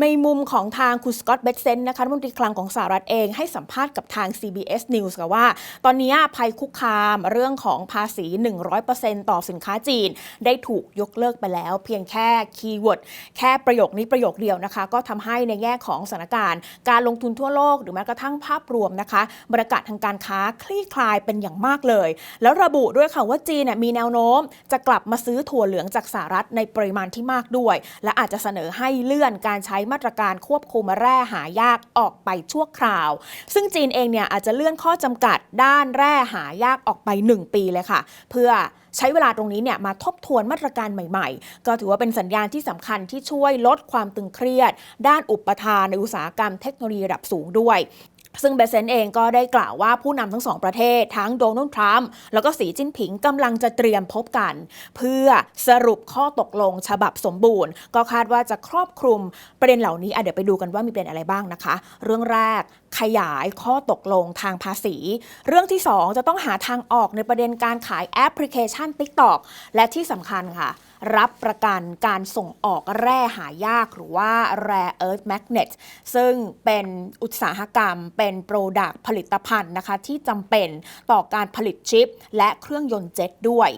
ในมุมของทางคุณสกอตต์เบตเซนนะคะรัฐมนตรีคลังของสหรัฐเองให้สัมภาษณ์กับทาง CBS News ค่ะว่า ตอนนี้ภัยคุกคามเรื่องของภาษี 100%ต่อสินค้าจีน ได้ถูกยกเลิกไปแล้ว เพียงแค่คีย์เวิร์ดแค่ประโยคนี้ประโยคเดียวนะคะ ก็ทำให้ในแง่ของสถานการณ์ การลงทุนทั่วโลกหรือแม้กระทั่งภาพรวมนะคะบรรยากาศทางการค้าคลี่คลายเป็นอย่างมากเลย แล้วระบุด้วยค่ะว่าจีนเนี่ยมีแนวโน้ม จะกลับมาซื้อถั่วเหลืองจากสหรัฐในปริมาณที่มากด้วย และอาจจะเสนอให้เลื่อนการใช้มาตรการควบคุมแร่หายากออกไปชั่วคราว ซึ่งจีนเองเนี่ยอาจจะเลื่อนข้อจำกัดด้านแร่หายากออกไป 1 ปีเลยค่ะ เพื่อใช้เวลาตรงนี้เนี่ยมาทบทวนมาตรการใหม่ๆ ก็ถือว่าเป็นสัญญาณที่สำคัญที่ช่วยลดความตึงเครียด ด้านอุปทานในอุตสาหกรรมเทคโนโลยีระดับสูงด้วย ซึ่งเบเซนเองก็ได้กล่าวว่าผู้นำทั้งสองประเทศ ทั้งโดนัลด์ทรัมป์แล้วก็สีจิ้นผิงกำลังจะเตรียมพบกัน เพื่อสรุปข้อตกลงฉบับสมบูรณ์ ก็คาดว่าจะครอบคลุมประเด็นเหล่านี้เดี๋ยวไปดูกันว่ามีประเด็นอะไรบ้างนะคะ เรื่องแรกขยายข้อตกลงทางภาษี เรื่องที่ 2 จะต้องหาทางออกในประเด็นการขายแอปพลิเคชัน TikTok และที่สำคัญค่ะ รับประกันการส่งออกแร่หายากหรือว่า rare earth magnet ซึ่งเป็นอุตสาหกรรมเป็นโปรดักต์ผลิตภัณฑ์นะคะที่จำเป็นต่อการผลิตชิป และเครื่องยนต์เจ็ตด้วย